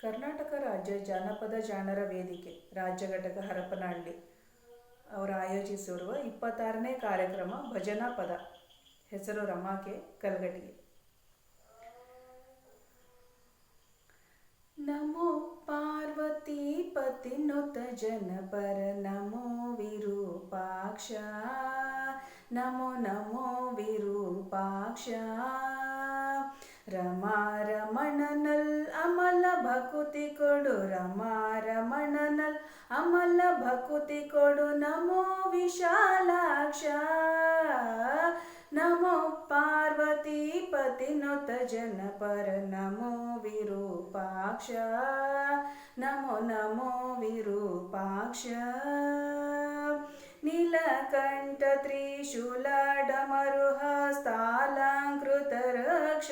ಕರ್ನಾಟಕ ರಾಜ್ಯ ಜಾನಪದ ಜಾಣರ ವೇದಿಕೆ, ರಾಜ್ಯ ಘಟಕ ಹರಪನಹಳ್ಳಿ ಅವರು ಆಯೋಜಿಸಿರುವ ಇಪ್ಪತ್ತಾರನೇ ಕಾರ್ಯಕ್ರಮ ಭಜನಾ ಪದ. ಹೆಸರು ರಮಾಕೆ ಕಲ್ಗಟ್ಟಿಗೆ. ನಮೋ ಪಾರ್ವತಿ ಪತಿನುತ ಜನಪರ ನಮೋ ವಿರೂಪಾಕ್ಷ. ನಮೋ ನಮೋ ವಿರೂಪಾಕ್ಷ. ರಮಾ ರಮಣನಲ್ ಅಮಲ ಭಕುತಿ ಕೊಡು ರಮ ರಮಣನಲ್ ಅಮಲ ಭಕುತಿ ಕೊಡು ನಮೋ ವಿಶಾಲಾಕ್ಷ. ನಮೋ ಪಾರ್ವತಿ ಪತಿನುತ ಜನಪರ, ನಮೋ ವಿರೂಪಾಕ್ಷ. ನಮೋ ನಮೋ ವಿರೂಪಾಕ್ಷ. ನೀಲಕಂಠ ತ್ರಿಶೂಲ ಡಮರುಹ, ಸ್ಥಾಲಾಂಕೃತ ರಕ್ಷ.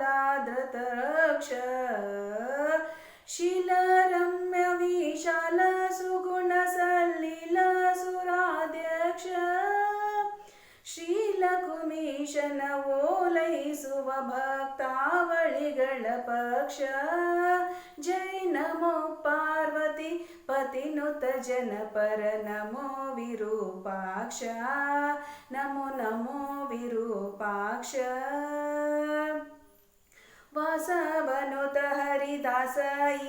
लाद्रत रक्षिल रम्य विशालसुगुणसलीला सुराध्यक्ष श्रीलकुमेश नवोलै सुवभक्तावलिगणपक्ष जय नमो पार्वती पतिनुत जनपर नमो विरूपाक्ष। नमो नमो विरूपाक्ष। ಜನಪರ ನಮೋ ವಿರೂಪಾಕ್ಷ ನಮೋ ನಮೋ ವಿರೂಪಾಕ್ಷ ವಾಸವನುತ ಹರಿದಾಸ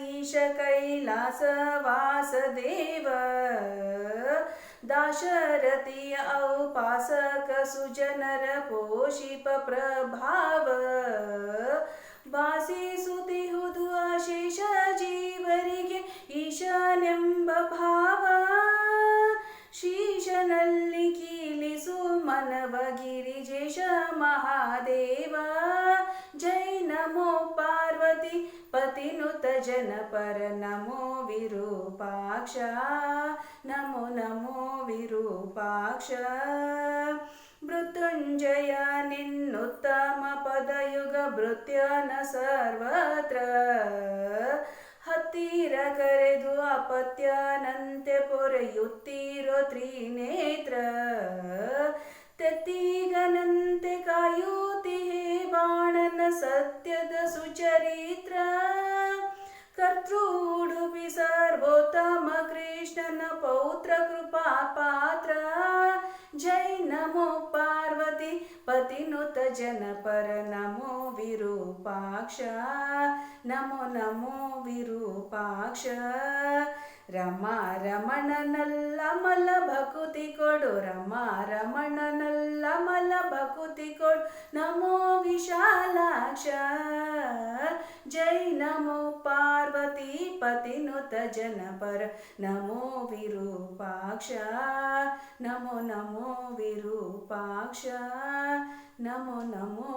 ಈಶ ಕೈಲಾಸ ವಾಸದೇವ ದಾಶರಥಿಯ ಔಪಾಸಕ ಸುಜನರ ಪೋಷಿಪ ಪ್ರಭಾವ ವಾಸಿಸುತ್ತಿಹುದು ಅಶೇಷ ಜೀವರಿಗೆ ಈಶನೆಂಬ ಭಾವ ಶೀಶನಲ್ಲಿ ಕೀಲಿಸು ಮನವ ಗಿರಿಜೇಶ ಮಹಾದೇವ ಜನಪರ ನಮೋ ವಿರೂಪಾಕ್ಷ. ನಮೋ ನಮೋ ವಿರೂಪಾಕ್ಷ. ಮೃತ್ಯುಂಜಯ ನಿನ್ನುತ್ತಮ ಪದಯುಗ ಭೃತ್ಯನ ಸರ್ವತ್ರ. ಹತ್ತಿರ ಕರೆದು ಅಪತ್ಯನಂತೆ ಪೊರೆಯುತ್ತೀರೋ ತ್ರಿನೇತ್ರ. ತೆತ್ತಿಗನಂತೆ ಕಾಯುತ್ತಿಹೇ ಬಾಣನ ಸತ್ಯದ ಸುಚರಿತ್ರ. ಕರ್ತೃ ಉಡುಪಿ ಸರ್ವೋತ್ತಮ ಕೃಷ್ಣನ ಪೌತ್ರ ಕೃಪಾ ಪಾತ್ರ ಜೈ ನಮೋ ಪಾರ್ವತಿ ಪತಿನುತ ಜನಪರ ನಮೋ ವಿರೂಪಾಕ್ಷ. ನಮೋ ನಮೋ ವಿರೂಪಾಕ್ಷ. ರಮಾ ರಮಣನಲ್ಲ ಮಲ ಭಕುತಿ ಕೊಡು. ರಮಾ ರಮಣನಲ್ಲ ಮಲ ಭಕುತಿ ಕೊಡು. ನಮೋ ವಿಶಾಲಾಕ್ಷ. ಜೈ ನಮೋ ಪಾರ್ವತಿ ಪತಿನುತ ಜನಪರ ನಮೋ ವಿರೂಪಾಕ್ಷ ನಮೋ ನಮೋ ವಿರೂಪಾಕ್ಷ ನಮೋ ನಮೋ